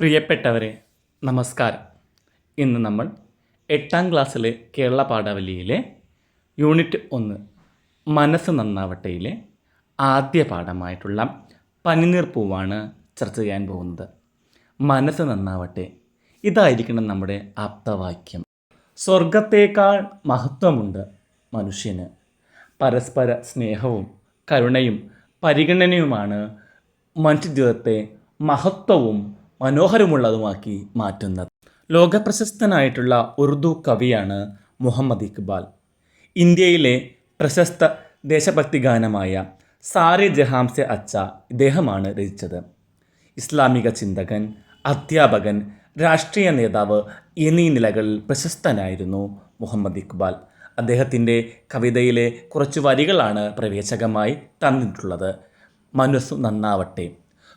പ്രിയപ്പെട്ടവരെ നമസ്കാരം. ഇന്ന് നമ്മൾ എട്ടാം ക്ലാസ്സിലെ കേരള പാഠാവലിയിലെ യൂണിറ്റ് ഒന്ന് മനസ്സ് നന്നാവട്ടെയിലെ ആദ്യ പാഠമായിട്ടുള്ള പനിനീർ പൂവാണ് ചർച്ച ചെയ്യാൻ പോകുന്നത്. മനസ്സ് നന്നാവട്ടെ ഇതായിരിക്കണം നമ്മുടെ ആപ്തവാക്യം. സ്വർഗത്തേക്കാൾ മഹത്വമുണ്ട് മനുഷ്യന്. പരസ്പര സ്നേഹവും കരുണയും പരിഗണനയുമാണ് മനുഷ്യജീവിതത്തെ മഹത്വവും മനോഹരമുള്ളതുമാക്കി മാറ്റുന്നത്. ലോകപ്രശസ്തനായിട്ടുള്ള ഉറുദു കവിയാണ് മുഹമ്മദ് ഇക്ബാൽ. ഇന്ത്യയിലെ പ്രശസ്ത ദേശഭക്തി ഗാനമായ സാരെ ജഹാംസെ അച്ച ഇദ്ദേഹമാണ് രചിച്ചത്. ഇസ്ലാമിക ചിന്തകൻ അധ്യാപകൻ രാഷ്ട്രീയ നേതാവ് എന്നീ നിലകളിൽ പ്രശസ്തനായിരുന്നു മുഹമ്മദ് ഇക്ബാൽ. അദ്ദേഹത്തിന്റെ കവിതയിലെ കുറച്ച് വരികളാണ് പ്രവേശകമായി തന്നിട്ടുള്ളത്. മനസ്സു നന്നാവട്ടെ.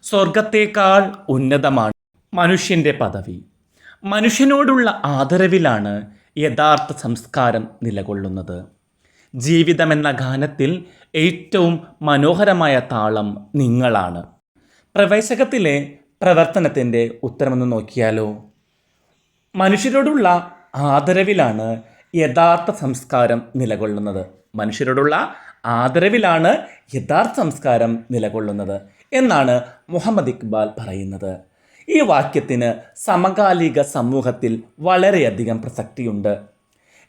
സ്വർഗത്തേക്കാൾ ഉന്നതമാണ് മനുഷ്യന്റെ പദവി. മനുഷ്യനോടുള്ള ആദരവിലാണ് യഥാർത്ഥ സംസ്കാരം നിലകൊള്ളുന്നത്. ജീവിതമെന്ന ഗാനത്തിൽ ഏറ്റവും മനോഹരമായ താളം നിങ്ങളാണ്. പ്രവേശകത്തിലെ പ്രവർത്തനത്തിന്റെ ഉത്തരമെന്ന് നോക്കിയാലോ? മനുഷ്യരോടുള്ള ആദരവിലാണ് യഥാർത്ഥ സംസ്കാരം നിലകൊള്ളുന്നത്. മനുഷ്യരോടുള്ള ആദരവിലാണ് യഥാർത്ഥ സംസ്കാരം നിലകൊള്ളുന്നത് എന്നാണ് മുഹമ്മദ് ഇക്ബാൽ പറയുന്നത്. ഈ വാക്യത്തിന് സമകാലിക സമൂഹത്തിൽ വളരെയധികം പ്രസക്തിയുണ്ട്.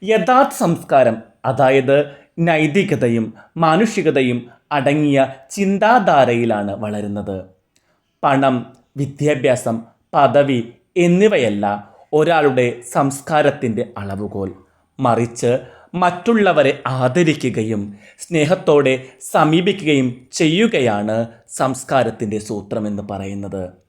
യഥാർത്ഥ സംസ്കാരം അതായത് നൈതികതയും മാനുഷികതയും അടങ്ങിയ ചിന്താധാരയിലാണ് വളരുന്നത്. പണം വിദ്യാഭ്യാസം പദവി എന്നിവയല്ല ഒരാളുടെ സംസ്കാരത്തിന്റെ അളവുകോൽ. മറിച്ച് മറ്റുള്ളവരെ ആദരിക്കുകയും സ്നേഹത്തോടെ സമീപിക്കുകയും ചെയ്യുകയാണ് സംസ്കാരത്തിന്റെ സൂത്രമെന്ന് പറയുന്നത്.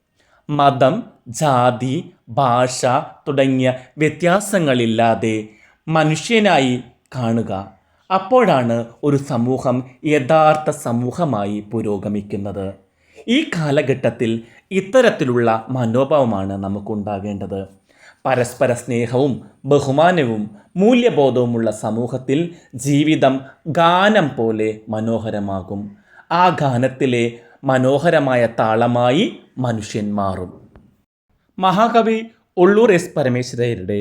മതം ജാതി ഭാഷ തുടങ്ങിയ വ്യത്യാസങ്ങളില്ലാതെ മനുഷ്യനായി കാണുക. അപ്പോഴാണ് ഒരു സമൂഹം യഥാർത്ഥ സമൂഹമായി പുരോഗമിക്കുന്നത്. ഈ കാലഘട്ടത്തിൽ ഇത്തരത്തിലുള്ള മനോഭാവമാണ് നമുക്കുണ്ടാകേണ്ടത്. പരസ്പര സ്നേഹവും ബഹുമാനവും മൂല്യബോധവുമുള്ള സമൂഹത്തിൽ ജീവിതം ഗാനം പോലെ മനോഹരമാകും. ആ ഗാനത്തിലെ മനോഹരമായ താളമായി മനുഷ്യൻ മാറും മഹാകവി ഉള്ളൂർ എസ് പരമേശ്വരയുടെ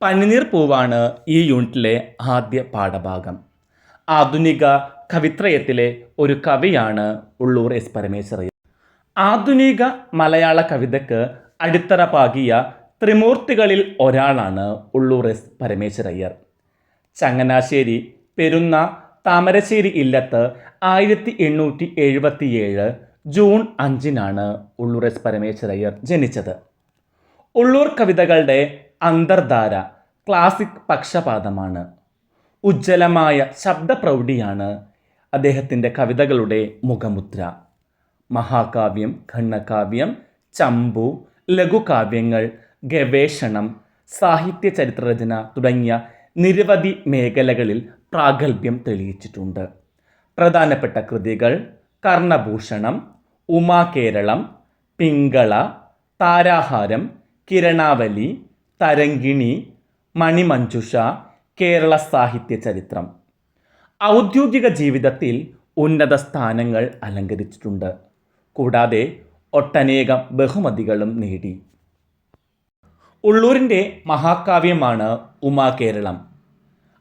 പനിനീർ പൂവാണ് ഈ യൂണിറ്റിലെ ആദ്യ പാഠഭാഗം. ആധുനിക കവിത്രയത്തിലെ ഒരു കവിയാണ് ഉള്ളൂർ എസ് പരമേശ്വരയ്യർ ആധുനിക മലയാള കവിതയ്ക്ക് അടിത്തറ പാകിയ ത്രിമൂർത്തികളിൽ ഒരാളാണ് ഉള്ളൂർ എസ് പരമേശ്വരയ്യർ. ചങ്ങനാശ്ശേരി പെരുന്ന താമരശ്ശേരി ഇല്ലത്ത് ആയിരത്തി എണ്ണൂറ്റി എഴുപത്തിയേഴ് ജൂൺ അഞ്ചിനാണ് ഉള്ളൂർ എസ് പരമേശ്വരയ്യർ ജനിച്ചത്. ഉള്ളൂർ കവിതകളുടെ അന്തർധാര ക്ലാസിക് പക്ഷപാതമാണ്. ഉജ്ജ്വലമായ ശബ്ദപ്രൗഢിയാണ് അദ്ദേഹത്തിന്റെ കവിതകളുടെ മുഖമുദ്ര. മഹാകാവ്യം ഖണ്ഡകാവ്യം ചമ്പു ലഘുകാവ്യങ്ങൾ ഗവേഷണം സാഹിത്യ ചരിത്രരചന തുടങ്ങിയ നിരവധി മേഖലകളിൽ പ്രാഗൽഭ്യം തെളിയിച്ചിട്ടുണ്ട്. പ്രധാനപ്പെട്ട കൃതികൾ കർണഭൂഷണം ഉമാകേരളം പിങ്കള താരാഹാരം കിരണാവലി തരങ്കിണി മണിമഞ്ജുഷ കേരള സാഹിത്യ ചരിത്രം. ഔദ്യോഗിക ജീവിതത്തിൽ ഉന്നത സ്ഥാനങ്ങൾ അലങ്കരിച്ചിട്ടുണ്ട്. കൂടാതെ ഒട്ടനേകം ബഹുമതികളും നേടി. ഉള്ളൂരിന്റെ മഹാകാവ്യമാണ് ഉമാകേരളം.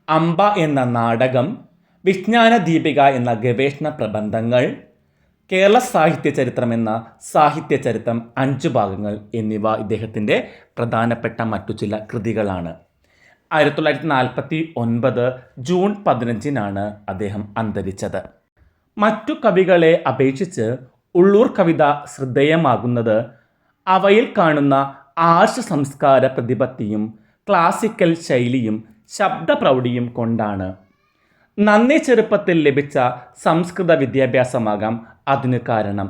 അംബ എന്ന നാടകം വിജ്ഞാന ദീപിക എന്ന ഗവേഷണ പ്രബന്ധങ്ങൾ കേരള സാഹിത്യ ചരിത്രം എന്ന സാഹിത്യ ചരിത്രം അഞ്ച് ഭാഗങ്ങൾ എന്നിവ ഇദ്ദേഹത്തിന്റെ പ്രധാനപ്പെട്ട മറ്റു ചില കൃതികളാണ്. ആയിരത്തി തൊള്ളായിരത്തി നാൽപ്പത്തി ഒൻപത് ജൂൺ പതിനഞ്ചിനാണ് അദ്ദേഹം അന്തരിച്ചത്. മറ്റു കവികളെ അപേക്ഷിച്ച് ഉള്ളൂർ കവിത ശ്രദ്ധേയമാകുന്നത് അവയിൽ കാണുന്ന ആർഷ സംസ്കാര പ്രതിപത്തിയും ക്ലാസിക്കൽ ശൈലിയും ശബ്ദപ്രൗഢിയും കൊണ്ടാണ്. നന്നേ ചെറുപ്പത്തിൽ ലഭിച്ച സംസ്കൃത വിദ്യാഭ്യാസമാകാം അതിന് കാരണം.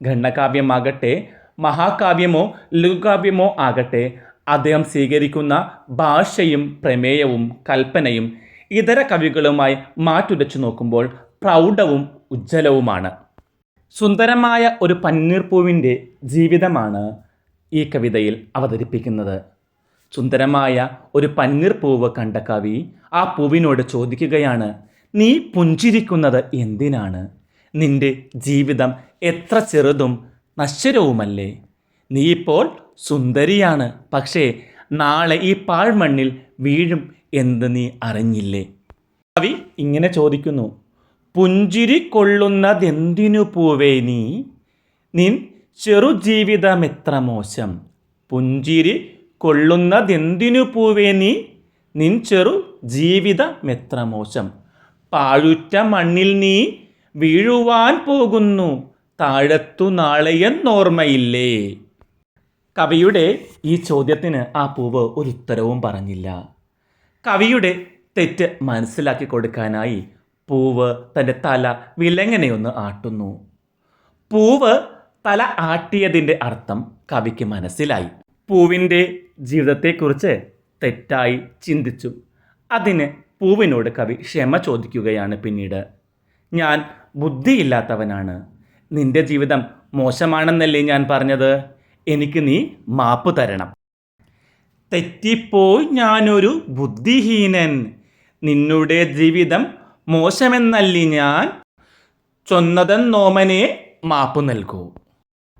ഖണ്ഡകാവ്യമാകട്ടെ മഹാകാവ്യമോ ലഘുകാവ്യമോ ആകട്ടെ അദ്ദേഹം സ്വീകരിക്കുന്ന ഭാഷയും പ്രമേയവും കൽപ്പനയും ഇതര കവികളുമായി മാറ്റുരച്ചു നോക്കുമ്പോൾ പ്രൗഢവും ഉജ്ജ്വലവുമാണ്. സുന്ദരമായ ഒരു പന്നീർപ്പൂവിന്റെ ജീവിതമാണ് ഈ കവിതയിൽ അവതരിപ്പിക്കുന്നത്. സുന്ദരമായ ഒരു പന്നീർ പൂവ് കണ്ട കവി ആ പൂവിനോട് ചോദിക്കുകയാണ് നീ പുഞ്ചിരിക്കുന്നത് എന്തിനാണ്? നിന്റെ ജീവിതം എത്ര ചെറുതും നശ്വരവുമല്ലേ? നീ ഇപ്പോൾ സുന്ദരിയാണ്. പക്ഷേ നാളെ ഈ പാഴ്മണ്ണിൽ വീഴും എന്ന് നീ അറിഞ്ഞില്ലേ? കവി ഇങ്ങനെ ചോദിക്കുന്നു പുഞ്ചിരി കൊള്ളുന്നതെന്തിനു പൂവേ നീ? നിൻ ചെറുജീവിതമെത്ര മോശം. പുഞ്ചിരി കൊള്ളുന്നതെന്തിനു പൂവേ നീ? നിൻ ചെറു ജീവിതമെത്ര മോശം. പാഴുറ്റ മണ്ണിൽ നീ വീഴുവാൻ പോകുന്നു. താഴത്തു നാളെയെന്നോർമ്മയില്ലേ? കവിയുടെ ഈ ചോദ്യത്തിന് ആ പൂവ് ഒരു ഉത്തരവും പറഞ്ഞില്ല. കവിയുടെ തെറ്റ് മനസ്സിലാക്കി കൊടുക്കാനായി പൂവ് തന്റെ തല വിലങ്ങനെയൊന്ന് ആട്ടുന്നു. പൂവ് തല ആട്ടിയതിന്റെ അർത്ഥം കവിക്ക് മനസ്സിലായി. പൂവിന്റെ ജീവിതത്തെക്കുറിച്ച് തെറ്റായി ചിന്തിച്ചു. അതിന് പൂവിനോട് കവി ക്ഷമ ചോദിക്കുകയാണ് പിന്നീട്. ഞാൻ ബുദ്ധിയില്ലാത്തവനാണ്. നിന്റെ ജീവിതം മോശമാണെന്നല്ലേ ഞാൻ പറഞ്ഞത്? എനിക്ക് നീ മാപ്പ് തരണം. തെറ്റിപ്പോയി ഞാനൊരു ബുദ്ധിഹീനൻ. നിന്നുടെ ജീവിതം മോശമെന്നല്ലി ഞാൻ? ചൊന്നതൻ നോമനെ മാപ്പ് നൽകൂ.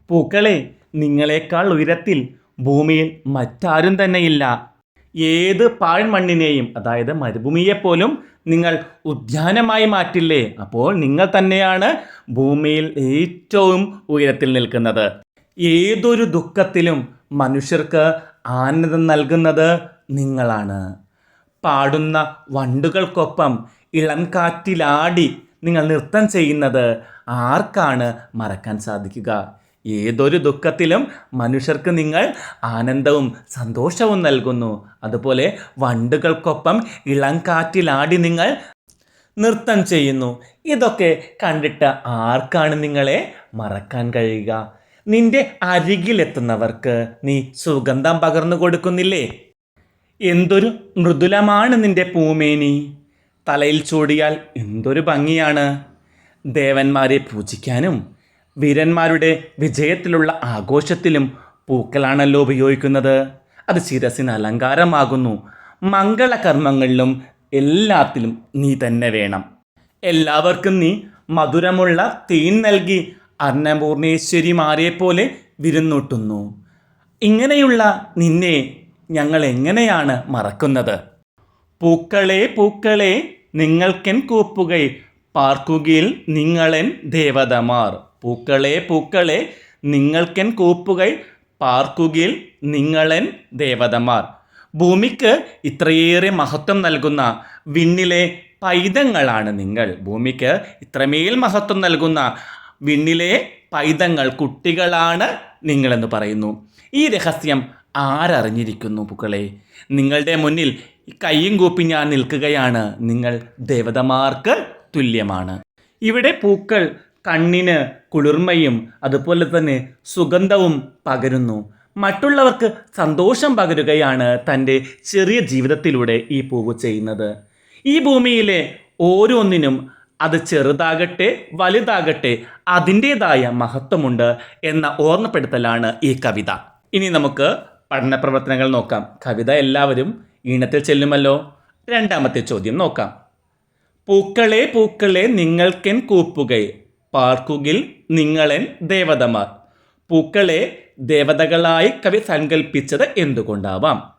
പൂക്കളെ നിങ്ങളെക്കാൾ ഉയരത്തിൽ ഭൂമിയിൽ മറ്റാരും തന്നെയില്ല. ഏത് പാഴ്മണ്ണിനെയും അതായത് മരുഭൂമിയെപ്പോലും നിങ്ങൾ ഉദ്യാനമായി മാറ്റില്ലേ? അപ്പോൾ നിങ്ങൾ തന്നെയാണ് ഭൂമിയിൽ ഏറ്റവും ഉയരത്തിൽ നിൽക്കുന്നത്. ഏതൊരു ദുഃഖത്തിലും മനുഷ്യർക്ക് ആനന്ദം നൽകുന്നത് നിങ്ങളാണ്. പാടുന്ന വണ്ടുകൾക്കൊപ്പം ഇളം കാറ്റിലാടി നിങ്ങൾ നൃത്തം ചെയ്യുന്നത് ആർക്കാണ് മറക്കാൻ സാധിക്കുക? ഏതൊരു ദുഃഖത്തിലും മനുഷ്യർക്ക് നിങ്ങൾ ആനന്ദവും സന്തോഷവും നൽകുന്നു. അതുപോലെ വണ്ടുകൾക്കൊപ്പം ഇളം കാറ്റിലാടി നിങ്ങൾ നൃത്തം ചെയ്യുന്നു. ഇതൊക്കെ കണ്ടിട്ട് ആർക്കാണ് നിങ്ങളെ മറക്കാൻ കഴിയുക? നിന്റെ അരികിലെത്തുന്നവർക്ക് നീ സുഗന്ധം പകർന്നു കൊടുക്കുന്നില്ലേ? എന്തൊരു മൃദുലമാണ് നിന്റെ പൂമേനി. തലയിൽ ചൂടിയാൽ എന്തൊരു ഭംഗിയാണ്. ദേവന്മാരെ പൂജിക്കാനും വീരന്മാരുടെ വിജയത്തിലുള്ള ആഘോഷത്തിലും പൂക്കളാണല്ലോ ഉപയോഗിക്കുന്നത്. അത് ശിരസിന് അലങ്കാരമാകുന്നു. മംഗളകർമ്മങ്ങളിലും എല്ലാത്തിലും നീ തന്നെ വേണം. എല്ലാവർക്കും നീ മധുരമുള്ള തേൻ നൽകി അന്നപൂർണേശ്വരിമാരെ പോലെ വിരുന്നൂട്ടുന്നു. ഇങ്ങനെയുള്ള നിന്നെ ഞങ്ങൾ എങ്ങനെയാണ് മറക്കുന്നത്? പൂക്കളെ പൂക്കളെ നിങ്ങൾക്കെൻ കൂപ്പുകൈ പാർക്കുകയിൽ നിങ്ങളെൻ ദേവതമാർ. പൂക്കളെ പൂക്കളെ നിങ്ങൾക്കൻ കൂപ്പുകൾ പാർക്കുകിൽ നിങ്ങളൻ ദേവതമാർ. ഭൂമിക്ക് ഇത്രയേറെ മഹത്വം നൽകുന്ന വിണ്ണിലെ പൈതങ്ങളാണ് നിങ്ങൾ. ഭൂമിക്ക് ഇത്രമേൽ മഹത്വം നൽകുന്ന വിണ്ണിലെ പൈതങ്ങൾ കുട്ടികളാണ് നിങ്ങളെന്ന് പറയുന്നു. ഈ രഹസ്യം ആരറിഞ്ഞിരിക്കുന്നു പൂക്കളെ? നിങ്ങളുടെ മുന്നിൽ കയ്യും കൂപ്പി ഞാൻ നിൽക്കുകയാണ്. നിങ്ങൾ ദേവതമാർക്ക് തുല്യമാണ്. ഇവിടെ പൂക്കൾ കണ്ണിന് കുളിർമയും അതുപോലെ തന്നെ സുഗന്ധവും പകരുന്നു. മറ്റുള്ളവർക്ക് സന്തോഷം പകരുകയാണ് തന്റെ ചെറിയ ജീവിതത്തിലൂടെ ഈ പൂവ് ചെയ്യുന്നത്. ഈ ഭൂമിയിലെ ഓരോന്നിനും അത് ചെറുതാകട്ടെ വലുതാകട്ടെ അതിന്റേതായ മഹത്വമുണ്ട് എന്ന ഓർമ്മപ്പെടുത്തലാണ് ഈ കവിത. ഇനി നമുക്ക് പഠന പ്രവർത്തനങ്ങൾ നോക്കാം. കവിത എല്ലാവരും ഈണത്തിൽ ചെല്ലുമല്ലോ. രണ്ടാമത്തെ ചോദ്യം നോക്കാം. പൂക്കളെ പൂക്കളെ നിങ്ങൾക്കെൻ കൂപ്പുകൈ. പാർക്കുകിൽ നിങ്ങളെ ദേവതമാർ. പൂക്കളെ ദേവതകളായി കവി സങ്കല്പിച്ചത് എന്തുകൊണ്ടാവാം?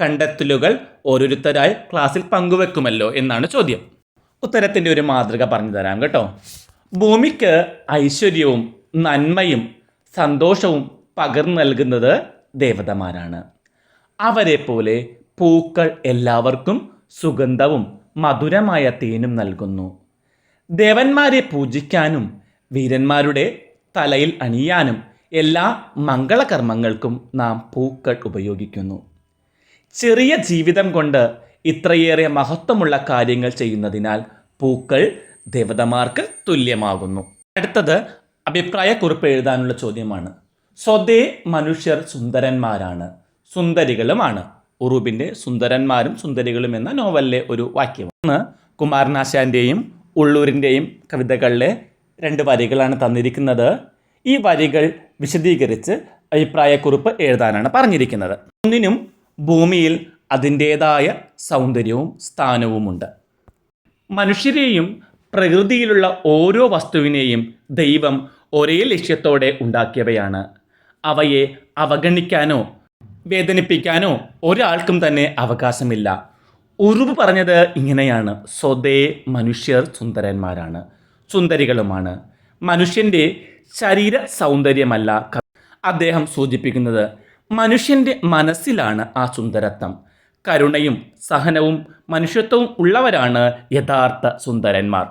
കണ്ടെത്തലുകൾ ഓരോരുത്തരായി ക്ലാസ്സിൽ പങ്കുവെക്കുമല്ലോ എന്നാണ് ചോദ്യം. ഉത്തരത്തിന്റെ ഒരു മാതൃക പറഞ്ഞു തരാം കേട്ടോ. ഭൂമിക്ക് ഐശ്വര്യവും നന്മയും സന്തോഷവും പകർന്നു നൽകുന്നത് ദേവതമാരാണ്. അവരെ പോലെ പൂക്കൾ എല്ലാവർക്കും സുഗന്ധവും മധുരമായ തേനും നൽകുന്നു. ദേവന്മാരെ പൂജിക്കാനും വീരന്മാരുടെ തലയിൽ അണിയാനും എല്ലാ മംഗളകർമ്മങ്ങൾക്കും നാം പൂക്കൾ ഉപയോഗിക്കുന്നു. ചെറിയ ജീവിതം കൊണ്ട് ഇത്രയേറെ മഹത്വമുള്ള കാര്യങ്ങൾ ചെയ്യുന്നതിനാൽ പൂക്കൾ ദേവതമാർക്ക് തുല്യമാകുന്നു. അടുത്തത് അഭിപ്രായ കുറിപ്പ് എഴുതാനുള്ള ചോദ്യമാണ്. സ്വതേ മനുഷ്യർ സുന്ദരന്മാരാണ് സുന്ദരികളുമാണ്. ഉറുബിന്റെ സുന്ദരന്മാരും സുന്ദരികളും എന്ന നോവലിലെ ഒരു വാക്യം ഒന്ന് കുമാരനാശാന്റെയും ഉള്ളൂരിന്റെയും കവിതകളിലെ രണ്ട് വരികളാണ് തന്നിരിക്കുന്നത്. ഈ വരികൾ വിശദീകരിച്ച് അഭിപ്രായക്കുറിപ്പ് എഴുതാനാണ് പറഞ്ഞിരിക്കുന്നത്. ഒന്നിനും ഭൂമിയിൽ അതിന്റേതായ സൗന്ദര്യവും സ്ഥാനവുമുണ്ട്. മനുഷ്യരെയും പ്രകൃതിയിലുള്ള ഓരോ വസ്തുവിനെയും ദൈവം ഒരേ ലക്ഷ്യത്തോടെ ഉണ്ടാക്കിയവയാണ്. അവയെ അവഗണിക്കാനോ വേദനിപ്പിക്കാനോ ഒരാൾക്കും തന്നെ അവകാശമില്ല. ഉറുവ് പറഞ്ഞത് ഇങ്ങനെയാണ്. സ്വതേ മനുഷ്യർ സുന്ദരന്മാരാണ്. സുന്ദരികളുമാണ്. മനുഷ്യന്റെ ശരീര സൗന്ദര്യമല്ല അദ്ദേഹം സൂചിപ്പിക്കുന്നത്. മനുഷ്യന്റെ മനസ്സിലാണ് ആ സുന്ദരത്വം. കരുണയും സഹനവും മനുഷ്യത്വവും ഉള്ളവരാണ് യഥാർത്ഥ സുന്ദരന്മാർ.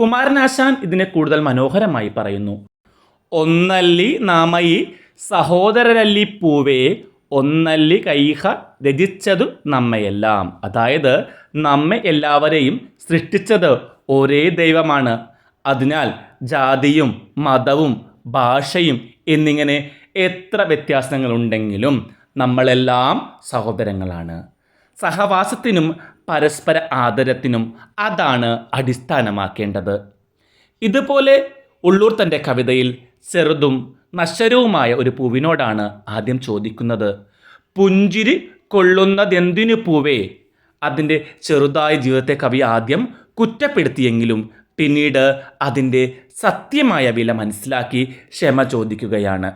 കുമാരനാശാൻ ഇതിനെ കൂടുതൽ മനോഹരമായി പറയുന്നു. ഒന്നല്ലി നാമയി സഹോദരരല്ലി പൂവേ ഒന്നല്ലി കൈഹ രചിച്ചതു നമ്മയെല്ലാം. അതായത് നമ്മെ എല്ലാവരെയും സൃഷ്ടിച്ചത് ഒരേ ദൈവമാണ്. അതിനാൽ ജാതിയും മതവും ഭാഷയും എന്നിങ്ങനെ എത്ര വ്യത്യാസങ്ങളുണ്ടെങ്കിലും നമ്മളെല്ലാം സഹോദരങ്ങളാണ്. സഹവാസത്തിനും പരസ്പര ആദരത്തിനും അതാണ് അടിസ്ഥാനമാക്കേണ്ടത്. ഇതുപോലെ ഉള്ളൂർ തന്റെ കവിതയിൽ ചെറുതും നശ്വരവുമായ ഒരു പൂവിനോടാണ് ആദ്യം ചോദിക്കുന്നത്. പുഞ്ചിരി കൊള്ളുന്നതെന്തിനു പൂവേ? അതിന്റെ ചെറുതായ ജീവിതത്തെ കവി ആദ്യം കുറ്റപ്പെടുത്തിയെങ്കിലും പിന്നീട് അതിന്റെ സത്യമായ വില മനസ്സിലാക്കി ക്ഷമ ചോദിക്കുകയാണ്.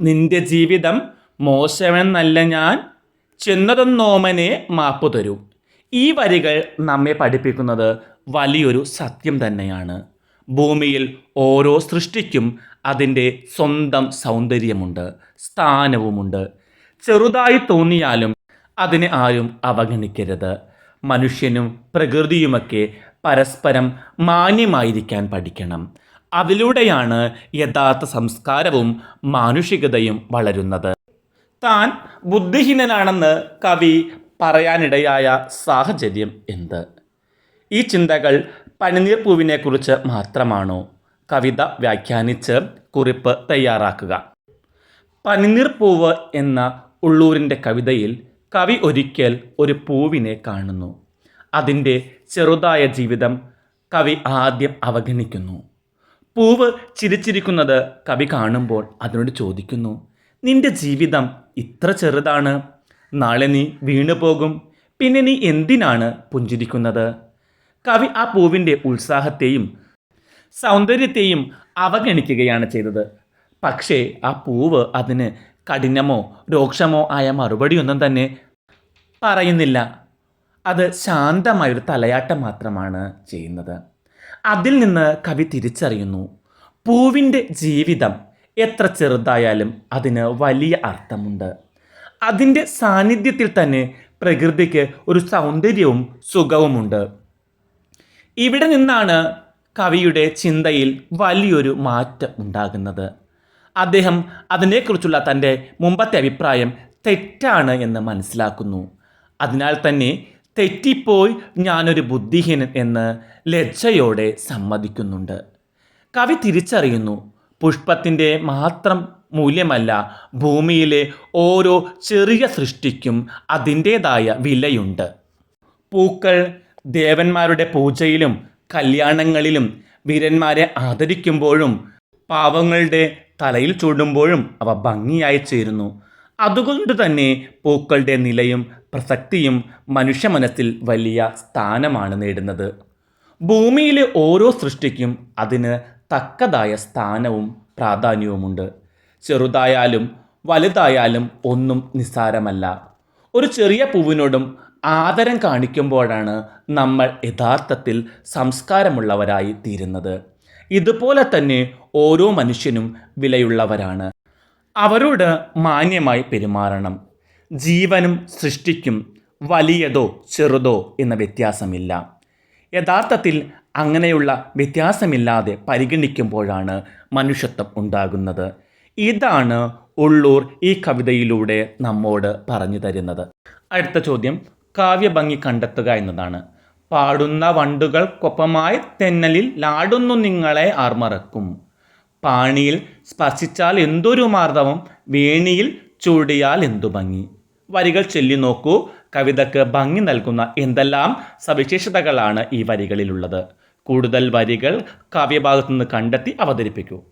നിന്റെ ജീവിതം മോശമെന്നല്ല ഞാൻ. ചെന്നതെന്നോമനെ മാപ്പ് തരൂ. ഈ വരികൾ നമ്മെ പഠിപ്പിക്കുന്നത് വലിയൊരു സത്യം തന്നെയാണ്. ഭൂമിയിൽ ഓരോ സൃഷ്ടിക്കും അതിന്റെ സ്വന്തം സൗന്ദര്യമുണ്ട് സ്ഥാനവുമുണ്ട്. ചെറുതായി തോന്നിയാലും അതിനെ ആരും അവഗണിക്കരുത്. മനുഷ്യനും പ്രകൃതിയുമൊക്കെ പരസ്പരം മാന്യമായിരിക്കാൻ പഠിക്കണം. അതിലൂടെയാണ് യഥാർത്ഥ സംസ്കാരവും മാനുഷികതയും വളരുന്നത്. താൻ ബുദ്ധിഹീനനാണെന്ന് കവി പറയാനിടയായ സാഹചര്യം എന്ത്? ഈ ചിന്തകൾ പനിനീർ പൂവിനെക്കുറിച്ച് മാത്രമാണോ? കവിത വ്യാഖ്യാനിച്ച് കുറിപ്പ് തയ്യാറാക്കുക. പനിനീർ പൂവ് എന്ന ഉള്ളൂരിന്റെ കവിതയിൽ കവി ഒരിക്കൽ ഒരു പൂവിനെ കാണുന്നു. അതിന്റെ ചെറുതായ ജീവിതം കവി ആദ്യം അവഗണിക്കുന്നു. പൂവ് ചിരിച്ചിരിക്കുന്നത് കവി കാണുമ്പോൾ അതിനോട് ചോദിക്കുന്നു നിന്റെ ജീവിതം ഇത്ര ചെറുതാണ്. നാളെ നീ വീണു പോകും. പിന്നെ നീ എന്തിനാണ് പുഞ്ചിരിക്കുന്നത്? കവി ആ പൂവിന്റെ ഉത്സാഹത്തെയും സൗന്ദര്യത്തെയും അവഗണിക്കുകയാണ് ചെയ്തത്. പക്ഷേ ആ പൂവ് അതിന് കഠിനമോ രോക്ഷമോ ആയ മറുപടിയൊന്നും തന്നെ പറയുന്നില്ല. അത് ശാന്തമായൊരു തലയാട്ടം മാത്രമാണ് ചെയ്യുന്നത്. അതിൽ നിന്ന് കവി തിരിച്ചറിയുന്നു പൂവിന്റെ ജീവിതം എത്ര ചെറുതായാലും അതിന് വലിയ അർത്ഥമുണ്ട്. അതിന്റെ സാന്നിധ്യത്തിൽ തന്നെ പ്രകൃതിക്ക് ഒരു സൗന്ദര്യവും സുഖവുമുണ്ട്. ഇവിടെ നിന്നാണ് കവിയുടെ ചിന്തയിൽ വലിയൊരു മാറ്റം ഉണ്ടാകുന്നത്. അദ്ദേഹം അതിനെക്കുറിച്ചുള്ള തന്റെ മുമ്പത്തെ അഭിപ്രായം തെറ്റാണ് എന്ന് മനസ്സിലാക്കുന്നു. അതിനാൽ തന്നെ തെറ്റിപ്പോയി ഞാനൊരു ബുദ്ധിഹീനൻ എന്ന് ലജ്ജയോടെ സമ്മതിക്കുന്നുണ്ട്. കവി തിരിച്ചറിയുന്നു പുഷ്പത്തിന്റെ മാത്രം മൂല്യമല്ല ഭൂമിയിലെ ഓരോ ചെറിയ സൃഷ്ടിക്കും അതിന്റേതായ വിലയുണ്ട്. പൂക്കൾ ദേവന്മാരുടെ പൂജയിലും കല്യാണങ്ങളിലും വീരന്മാരെ ആദരിക്കുമ്പോഴും പാവങ്ങളുടെ തലയിൽ ചൂടുമ്പോഴും അവ ഭംഗിയായി ചേരുന്നു. അതുകൊണ്ട് തന്നെ പൂക്കളുടെ നിലയും പ്രസക്തിയും മനുഷ്യ മനസ്സിൽ വലിയ സ്ഥാനമാണ് നേടുന്നത്. ഭൂമിയിലെ ഓരോ സൃഷ്ടിക്കും അതിന് തക്കതായ സ്ഥാനവും പ്രാധാന്യവുമുണ്ട്. ചെറുതായാലും വലുതായാലും ഒന്നും നിസ്സാരമല്ല. ഒരു ചെറിയ പൂവിനോടും ആദരം കാണിക്കുമ്പോഴാണ് നമ്മൾ യഥാർത്ഥത്തിൽ സംസ്കാരമുള്ളവരായി തീരുന്നത്. ഇതുപോലെ തന്നെ ഓരോ മനുഷ്യനും വിലയുള്ളവരാണ്. അവരോട് മാന്യമായി പെരുമാറണം. ജീവനും സൃഷ്ടിക്കും വലിയതോ ചെറുതോ എന്ന വ്യത്യാസമില്ല. യഥാർത്ഥത്തിൽ അങ്ങനെയുള്ള വ്യത്യാസമില്ലാതെ പരിഗണിക്കുമ്പോഴാണ് മനുഷ്യത്വം ഉണ്ടാകുന്നത്. ഇതാണ് ഉള്ളൂർ ഈ കവിതയിലൂടെ നമ്മോട് പറഞ്ഞു തരുന്നത്. അടുത്ത ചോദ്യം. കാവ്യഭംഗി കണ്ടെത്തുക എന്നതാണ്. പാടുന്ന വണ്ടുകൾക്കൊപ്പമായി തെന്നലിൽ ലാടുന്നു നിങ്ങളെ ആർമറക്കും. പാണിയിൽ സ്പർശിച്ചാൽ എന്തൊരു മാർദ്ദവം വേണിയിൽ ചൂടിയാൽ എന്തു ഭംഗി. വരികൾ ചൊല്ലി നോക്കൂ കവിതയ്ക്ക് ഭംഗി നൽകുന്ന എന്തെല്ലാം സവിശേഷതകളാണ് ഈ വരികളിലുള്ളത്. കൂടുതൽ വരികൾ കാവ്യഭാഗത്തു നിന്ന് കണ്ടെത്തി അവതരിപ്പിക്കൂ.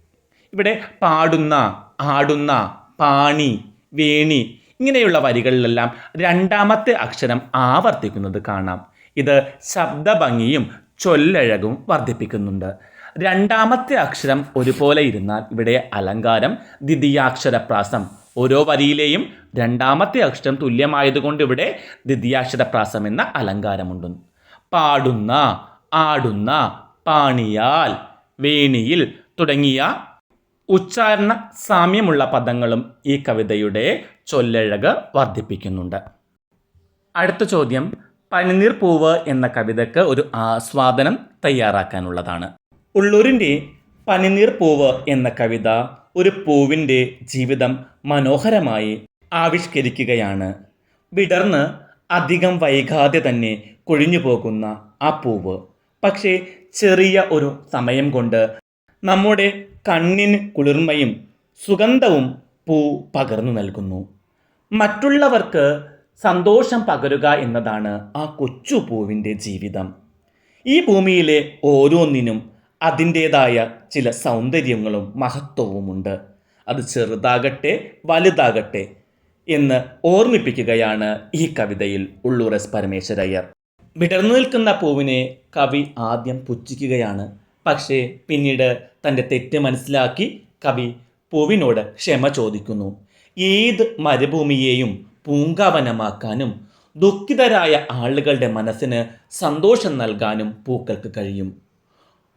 ഇവിടെ പാടുന്ന ആടുന്ന പാണി വേണി ഇങ്ങനെയുള്ള വരികളിലെല്ലാം രണ്ടാമത്തെ അക്ഷരം ആവർത്തിക്കുന്നത് കാണാം. ഇത് ശബ്ദഭംഗിയും ചൊല്ലഴകും വർദ്ധിപ്പിക്കുന്നുണ്ട്. രണ്ടാമത്തെ അക്ഷരം ഒരുപോലെ ഇരുന്നാൽ ഇവിടെ അലങ്കാരം ദ്വിതീയാക്ഷരപ്രാസം ഓരോ വരിയിലെയും രണ്ടാമത്തെ അക്ഷരം തുല്യമായതുകൊണ്ട് ഇവിടെ ദ്വിതീയാക്ഷരപ്രാസം എന്ന അലങ്കാരമുണ്ട്. പാടുന്ന ആടുന്ന പാണിയാൽ വേണിയിൽ തുടങ്ങിയ ഉച്ചാരണ സാമ്യമുള്ള പദങ്ങളും ഈ കവിതയുടെ ചൊല്ലഴക് വർദ്ധിപ്പിക്കുന്നുണ്ട്. അടുത്ത ചോദ്യം പനിനീർ പൂവ് എന്ന കവിതയ്ക്ക് ഒരു ആസ്വാദനം തയ്യാറാക്കാനുള്ളതാണ്. ഉള്ളൂരിന്റെ പനിനീർ പൂവ് എന്ന കവിത ഒരു പൂവിന്റെ ജീവിതം മനോഹരമായി ആവിഷ്കരിക്കുകയാണ്. വിടർന്ന് അധികം വൈകാതെ തന്നെ കൊഴിഞ്ഞു പോകുന്ന ആ പൂവ്. പക്ഷേ ചെറിയ ഒരു സമയം കൊണ്ട് നമ്മുടെ കണ്ണിന് കുളിർമയും സുഗന്ധവും പൂ പകർന്നു നൽകുന്നു. മറ്റുള്ളവർക്ക് സന്തോഷം പകരുക എന്നതാണ് ആ കൊച്ചു പൂവിന്റെ ജീവിതം. ഈ ഭൂമിയിലെ ഓരോന്നിനും അതിന്റേതായ ചില സൗന്ദര്യങ്ങളും മഹത്വവുമുണ്ട്. അത് ചെറുതാകട്ടെ വലുതാകട്ടെ എന്ന് ഓർമ്മിപ്പിക്കുകയാണ് ഈ കവിതയിൽ ഉള്ളൂർ എസ് പരമേശ്വരയ്യർ. വിടർന്നു നിൽക്കുന്ന പൂവിനെ കവി ആദ്യം പുച്ഛിക്കുകയാണ്. പക്ഷേ പിന്നീട് തന്റെ തെറ്റ് മനസ്സിലാക്കി കവി പൂവിനോട് ക്ഷമ ചോദിക്കുന്നു. ഏത് മരുഭൂമിയെയും പൂങ്കാവനമാക്കാനും ദുഃഖിതരായ ആളുകളുടെ മനസ്സിന് സന്തോഷം നൽകാനും പൂക്കൾക്ക് കഴിയും.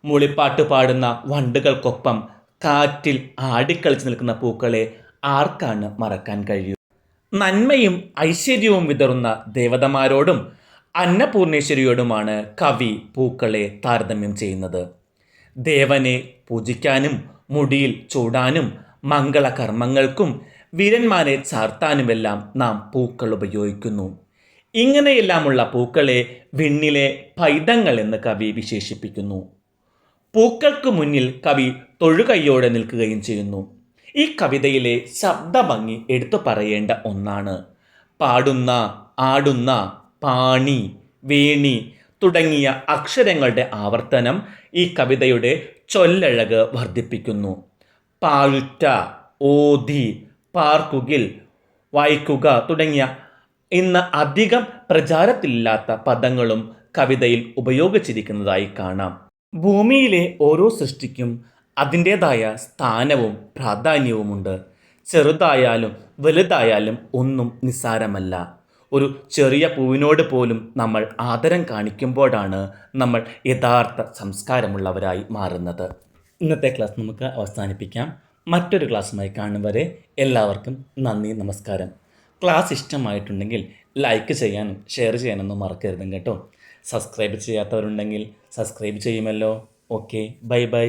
മുളിപ്പാട്ട് പാടുന്ന വണ്ടുകൾക്കൊപ്പം കാറ്റിൽ ആടിക്കളിച്ച് നിൽക്കുന്ന പൂക്കളെ ആർക്കാണ് മറക്കാൻ കഴിയൂ നന്മയും ഐശ്വര്യവും വിതറുന്ന ദേവതമാരോടും അന്നപൂർണേശ്വരിയോടുമാണ് കവി പൂക്കളെ താരതമ്യം ചെയ്യുന്നത്. ദേവനെ പൂജിക്കാനും മുടിയിൽ ചൂടാനും മംഗളകർമ്മങ്ങൾക്കും വീരന്മാരെ ചാർത്താനുമെല്ലാം നാം പൂക്കൾ ഉപയോഗിക്കുന്നു. ഇങ്ങനെയെല്ലാമുള്ള പൂക്കളെ വിണ്ണിലെ പൈതങ്ങൾ എന്ന് കവി വിശേഷിപ്പിക്കുന്നു. പൂക്കൾക്ക് മുന്നിൽ കവി തൊഴുകൈയോടെ നിൽക്കുകയും ചെയ്യുന്നു. ഈ കവിതയിലെ ശബ്ദഭംഗി എടുത്തു പറയേണ്ട ഒന്നാണ്. പാടുന്ന ആടുന്ന പാണി വേണി തുടങ്ങിയ അക്ഷരങ്ങളുടെ ആവർത്തനം ഈ കവിതയുടെ ചൊല്ലഴക് വർദ്ധിപ്പിക്കുന്നു. പാഴുറ്റ ഓതി പാർക്കുകിൽ വായിക്കുക തുടങ്ങിയ ഇന്ന് അധികം പ്രചാരത്തിലില്ലാത്ത പദങ്ങളും കവിതയിൽ ഉപയോഗിച്ചിരിക്കുന്നതായി കാണാം. ഭൂമിയിലെ ഓരോ സൃഷ്ടിക്കും അതിന്റേതായ സ്ഥാനവും പ്രാധാന്യവുമുണ്ട്. ചെറുതായാലും വലുതായാലും ഒന്നും നിസ്സാരമല്ല. ഒരു ചെറിയ പൂവിനോട് പോലും നമ്മൾ ആദരം കാണിക്കുമ്പോഴാണ് നമ്മൾ യഥാർത്ഥ സംസ്കാരമുള്ളവരായി മാറുന്നത്. ഇന്നത്തെ ക്ലാസ് നമുക്ക് അവസാനിപ്പിക്കാം. മറ്റൊരു ക്ലാസ്സുമായി കാണും വരെ എല്ലാവർക്കും നന്ദി നമസ്കാരം. ക്ലാസ് ഇഷ്ടമായിട്ടുണ്ടെങ്കിൽ ലൈക്ക് ചെയ്യാനും ഷെയർ ചെയ്യാനൊന്നും മറക്കരുതും കേട്ടോ. സബ്സ്ക്രൈബ് ചെയ്യാത്തവരുണ്ടെങ്കിൽ സബ്സ്ക്രൈബ് ചെയ്യുമല്ലോ. Okay bye bye.